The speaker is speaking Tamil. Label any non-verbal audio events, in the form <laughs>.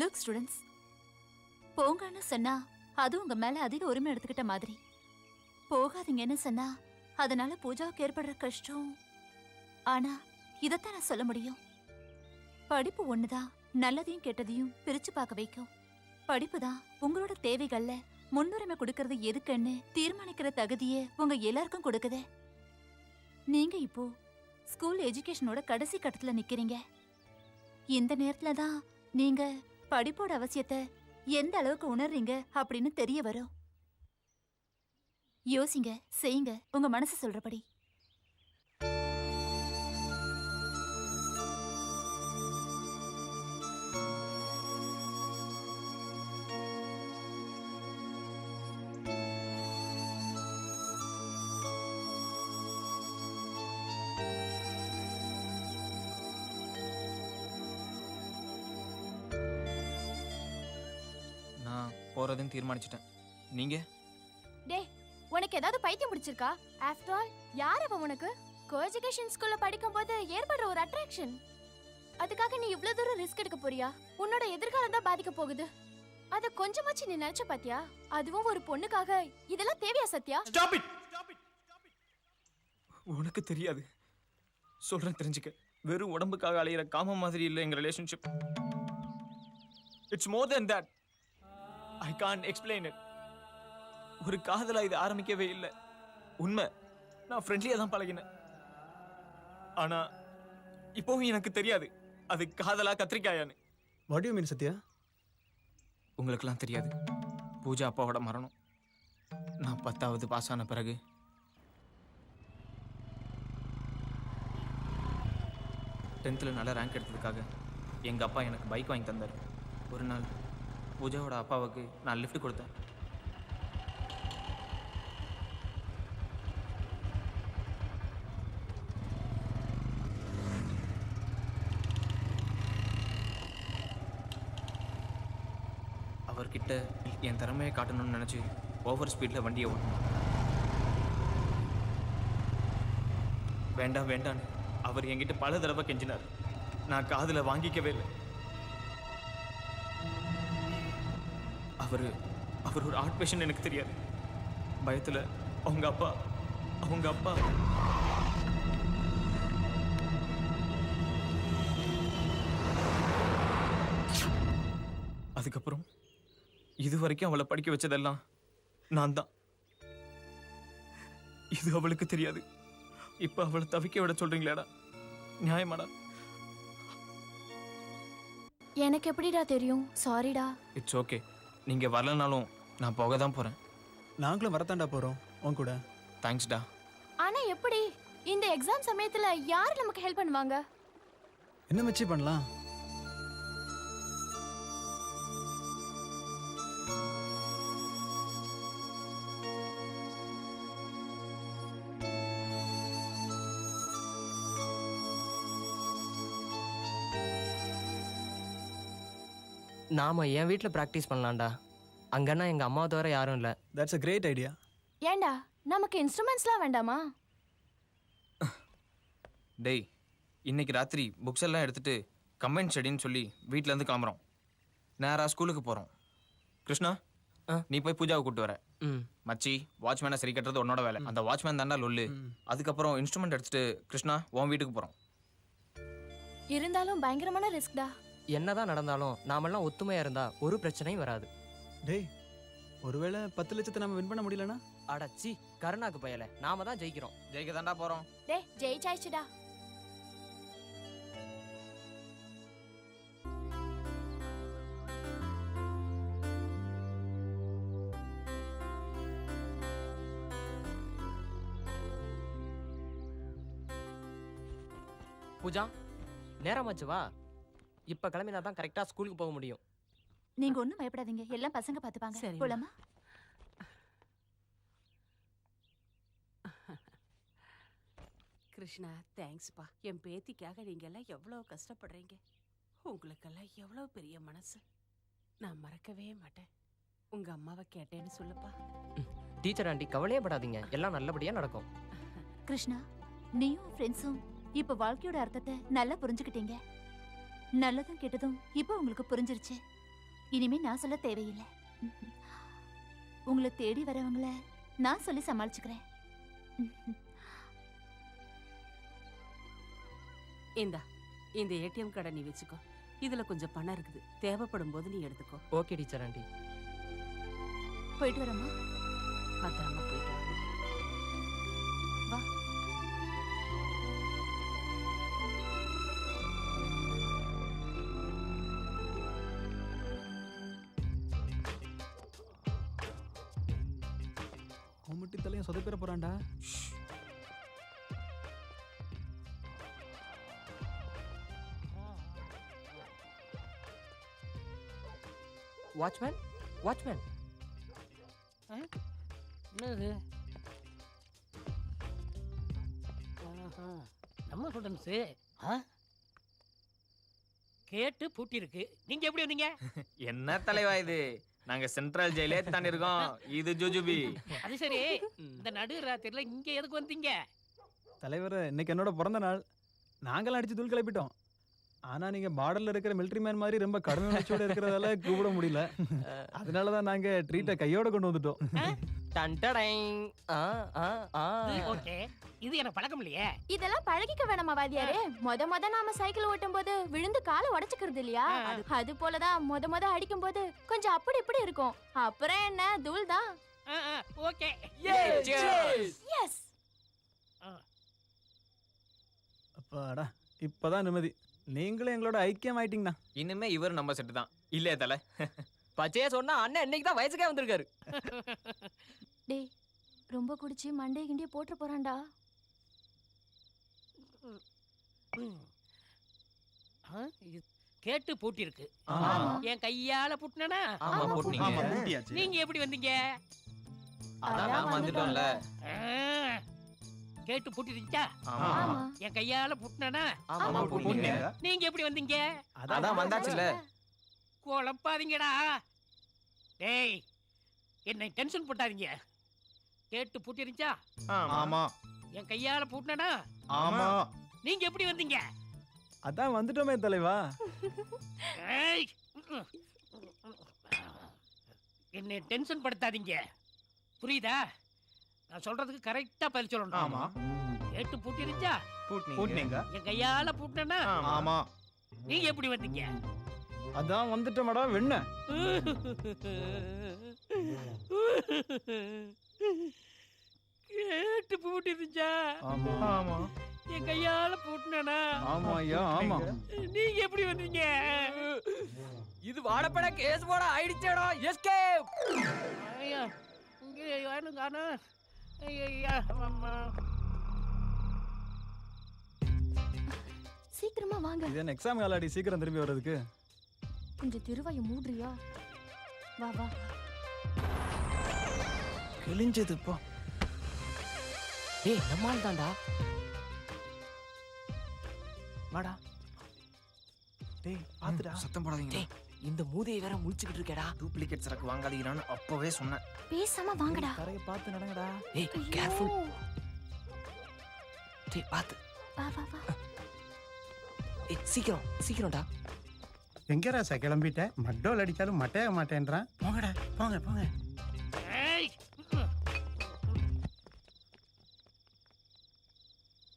லுக் ஸ்டூடெண்ட்ஸ் போங்கன்னு சொன்னா அது உங்க மேல அதிக உரிமை எடுத்துக்கிட்ட மாதிரி. போகாதீங்கன்னு சொன்னா அதனால பூஜாவுக்கு ஏற்படுற கஷ்டம். ஆனா இதத்தான் நான் சொல்ல முடியும். படிப்பு ஒண்ணுதான் நல்லதையும் கெட்டதையும் பிரிச்சு பார்க்க வைக்கும். படிப்பு தான் உங்களோட தேவைகள்ல முன்னுரிமை கொடுக்கறது எதுக்குன்னு தீர்மானிக்கிற தகுதியை உங்க எல்லாருக்கும் கொடுக்குது. நீங்க இப்போ ஸ்கூல் எஜுகேஷனோட கடைசி கட்டத்துல நிக்கிறீங்க. இந்த நேரத்துல தான் நீங்க படிப்போட அவசியத்தை எந்த அளவுக்கு உணர்றீங்க அப்படின்னு தெரிய வரும். யோசிங்க செய்யுங்க உங்க மனசு சொல்றபடி. போறதுன்னு தீர்மானிச்சிட்டேன். நீங்க? டேய் உனக்கு ஏதாவது பைத்தியம் பிடிச்சிருக்கா? ஆஃப்டர் ஆல் யார் அவன் உனக்கு? கோ எஜுகேஷன் ஸ்கூல்ல படிக்கும்போது ஏற்படுற ஒரு அட்ராக்ஷன் அதுக்காக நீ இவ்ளோ தூரம் ரிஸ்க் எடுக்க போறியா? உன்னோட எதிர்காலம் தான் பாதிக்க போகுது. அத கொஞ்சமாச்சு நீ நினைச்ச பாத்தியா? அதுவும் ஒரு பொண்ணுக்காக. இதெல்லாம் தேவையா சத்யா? ஸ்டாப் இட் உனக்கு தெரியாது. சொல்றேன் தெரிஞ்சுக்க. வெறும் உடம்புக்காக அலையிற காம மாதிரி இல்லை எங்க relationship it's more than that I can explain it ஒரு காதலா இது ஆரம்பிக்கவே இல்லை. உண்மை நான் ஃப்ரெண்ட்லியாக தான் பழகினேன். ஆனா இப்போவும் எனக்கு தெரியாது அது காதலா கத்திரிக்காயான்னு. வாட் யூ மீன் சத்யா உங்களுக்கெல்லாம் தெரியாது. பூஜா அப்பாவோட மரணம். நான் பத்தாவது பாஸ் ஆன பிறகு. டென்த்தில் நல்ல ரேங்க் எடுத்ததுக்காக எங்கள் அப்பா எனக்கு பைக் வாங்கி தந்தார். ஒரு நாள் பூஜாவோட அப்பாவுக்கு நான் லிஃப்ட் கொடுத்தேன். அவர்கிட்ட என் திறமையை காட்டணும்னு நினச்சி ஓவர் ஸ்பீடில் வண்டியை ஓட்டணும் வேண்டாம் வேண்டான்னு அவர் என்கிட்ட பல தடவை கெஞ்சினார். நான் காதில் வாங்கிக்கவே இல்லை. அவர் அவர் ஒரு ஆர்ட் பேஷன் எனக்கு தெரியாது. பயத்தில் அவங்க அப்பா அவங்க அப்பா. அதுக்கப்புறம் இது வரைக்கும் அவளை படிக்க வச்சதெல்லாம் நான் தான் இது அவளுக்கு தெரியாது. இப்ப அவளை தவிக்க விட சொல்றீங்களாடா? நியாயமாடா? எனக்கு எப்படிடா தெரியும்? சாரிடா இட்ஸ் ஓகே நீங்க வரலனாலும் நான் போக தான் போறேன். நாங்களும் வரத்தாண்டா போகிறோம் உன் கூட. தேங்க்ஸ்டா ஆனா எப்படி? இந்த எக்ஸாம் சமயத்துல யார் நமக்கு ஹெல்ப் பண்ணுவாங்க? என்ன மச்சி பண்ணலாம்? நாம என் வீட்டில் ப்ராக்டிஸ் பண்ணலாம்டா. அங்கன்னா எங்கள் அம்மாவை தவிர யாரும் இல்லை. தட்ஸ் அ கிரேட் ஐடியா ஏண்டா நமக்கு இன்ஸ்ட்ருமெண்ட்ஸ்லாம் வேண்டாமா? டேய் இன்னைக்கு ராத்திரி புக்ஸ் எல்லாம் எடுத்துட்டு கம்பைன் ஸ்டடின்னு சொல்லி வீட்ல இருந்து கிளம்புறோம். நேரா ஸ்கூலுக்கு போறோம். கிருஷ்ணா ஆ. நீ போய் பூஜாவை கூட்டு வர. ம். மச்சி வாட்ச்மேனை சரி கட்டுறது உன்னோட வேலை. அந்த வாட்ச்மேன் தாண்டா லொல்லு. அதுக்கப்புறம் இன்ஸ்ட்ருமெண்ட் எடுத்துட்டு கிருஷ்ணா உன் வீட்டுக்கு போறோம். இருந்தாலும் பயங்கரமான ரிஸ்க்டா என்னதான் நடந்தாலும் நாமெல்லாம் ஒத்துமையாக இருந்தால் ஒரு பிரச்சனையும் வராது. டேய் ஒருவேளை பத்து லட்சத்தை நம்ம வின் பண்ண முடியலனா? அடச்சி கருணாக்கு பயல. நாம தான் ஜெயிக்கிறோம். ஜெயிக்க தாண்டா போறோம். டேய் ஜெயிச்சாயிச்சுடா பூஜா நேரமாச்சு வா. இப்போ கிளம்பினா தான் கரெக்டாக ஸ்கூலுக்கு போக முடியும். நீங்க ஒண்ணும் பயப்படாதீங்க. எல்லாம் பசங்க பாத்துப்பாங்க சரிம்மா. போலாமா? கிருஷ்ணா தேங்க்ஸ்ப்பா என் பேத்திக்காக நீங்க எல்லாம் எவ்வளவு கஷ்டப்படுறீங்க? உங்களுக்கெல்லாம் எவ்வளவு பெரிய மனசு? நான் மறக்கவே மாட்டேன். உங்க அம்மாவை கேட்டேன்னு சொல்லுப்பா. டீச்சர் ஆண்டி கவலையே படாதீங்க. எல்லாம் நல்லபடியாக நடக்கும். கிருஷ்ணா நீயும் ஃப்ரெண்ட்ஸும் இப்ப வாழ்க்கையோட அர்த்தத்தை நல்லா புரிஞ்சுக்கிட்டீங்க. நல்லதும் கெட்டதும் இப்ப உங்களுக்கு புரிஞ்சிருச்சு. இனிமே நான் சொல்ல தேவையில்லை. உங்களை தேடி வரவங்கள நான் சொல்லி சமாளிச்சுக்கிறேன். இந்தா இந்த ஏடிஎம் கார்டை நீ வச்சுக்கோ. இதுல கொஞ்சம் பணம் இருக்குது. தேவைப்படும் போது நீ எடுத்துக்கோ. Okay teacher aunty. போயிட்டு வரமா பத்திரமா போயிட்டு வா. வா கும்பிட்டு தலையும் சொதப்பிட போறான்டா. வாட்ச்மேன் வாட்ச்மேன் என்னது? ஆஹா, நம்ம ஸ்டூடெண்ட்ஸு ஆ? கேட்டு பூட்டி இருக்கு நீங்க எப்படி வந்தீங்க? <laughs> என்ன தலைவா இது? நாங்க சென்ட்ரல் ஜெயிலே தாண்டி இருக்கோம். இது ஜுஜுபி. அது சரி. இந்த நடு ராத்திரில இங்க எதுக்கு வந்தீங்க? தலைவர் இன்னைக்கு என்னோட பிறந்த நாள். நாங்களாம் அடிச்சு தூள் கிளப்பிட்டோம். ஆனா நீங்க பார்டர்ல இருக்கிற மிலிட்டரி மேன் மாதிரி ரொம்ப கடுமை உணர்ச்சியோட இருக்கிறதால கூப்பிட முடியல. அதனால தான் நாங்க ட்ரீட்டை கையோட கொண்டு வந்துட்டோம். ஆ ஆ ஆ. ஓகே. இது எனக்கு பழக்கம் இல்லையே. இதெல்லாம் பழகிக்க வேணாமா வாத்தியாரே? மொத மொத நாம சைக்கிள் ஓட்டும் போது விழுந்து காலை உடைச்சுக்கிறது இல்லையா. அது- அது போலதான் மொத மொத அடிக்கும் போது கொஞ்சம் அப்படி இப்படி இருக்கும். அப்புறம் என்ன? தூள் தான். ஓகே. எஸ் அப்பாடா இப்பதான் நிம்மதி. நீங்களும் எங்களோட ஐக்கியம் ஆயிட்டீங்கண்ணா. இனிமே இவர் நம்ம செட்டு தான். இல்லையா தலை. பச்சையா சொன்னா அண்ணன் இன்னைக்கு தான் வயசுக்கே வந்திருக்காரு. டேய் ரொம்ப குடிச்சு மண்டே கிண்டிய போட்டு போறான்டா. கேட்டு பூட்டி இருக்கு ஆமா. என் கையால புட்டினா ஆமா ஆமா, போட்டீங்க நீங்க எப்படி வந்தீங்க? வந்துட்டோம்ல. கேட்டு பூட்டி இருந்துச்சா ஆமா. ஆமா. என் கையால புட்டினா நீங்க எப்படி வந்தீங்க? அதான் வந்தாச்சுல. குழப்பாதீங்கடா டேய் என்னை டென்ஷன் போட்டாதீங்க. கேட்டு பூட்டி இருந்துச்சா ஆமா. என் கையால பூட்டினா ஆமா. நீங்க எப்படி வந்தீங்க? அதான் வந்துட்டோமே தலைவா. ஏய்! என்னை டென்ஷன் படுத்தாதீங்க. புரியுதா? நான் சொல்றதுக்கு கரெக்டா பதில் சொல்லணும். ஆமா. கேட்டு பூட்டி இருந்துச்சா போட்டீங்க என் கையால பூட்டினா ஆமா. நீங்க எப்படி வந்தீங்க? அதான் வந்துட்டோமடா வெண்ண. கேட்டு பூட்டி இருந்துச்சா ஆமா. ஆமா. என் கையால பூட்டினா ஆமா ஐயா ஆமா. நீங்க எப்படி வந்தீங்க? இது வாடப்பட கேஸ் போட ஆயிடுச்சேடா எஸ்கேப். ஐயா இங்கே யாரும் காணோம் ஐயா அம்மா. சீக்கிரமா வாங்க. இது என்ன எக்ஸாம் காலாடி? சீக்கிரம் திரும்பி வர்றதுக்கு. கொஞ்சம் திருவாய மூடுறியா? வா வா. கிழிஞ்சது இப்போ ஏய் நம்மால் தான்டா வாடா. டேய் பாத்துடா. சத்தம் போடாதீங்க டேய் இந்த மூதையை வேற முழிச்சுக்கிட்டு இருக்கேடா டூப்ளிகேட் சரக்கு வாங்காதீங்கன்னு அப்பவே சொன்னேன். பேசாம வாங்கடா. கரையை பார்த்து நடங்கடா. ஏய் ஐயோ. கேர்ஃபுல் டேய் பாத்து வா வா வா. ஏய் சீக்கிரம் சீக்கிரம்டா. எங்க ராசா கிளம்பிட்ட? மட்டோல் அடிச்சாலும் மட்டைய மாட்டேன்றான் போங்கடா போங்க போங்க.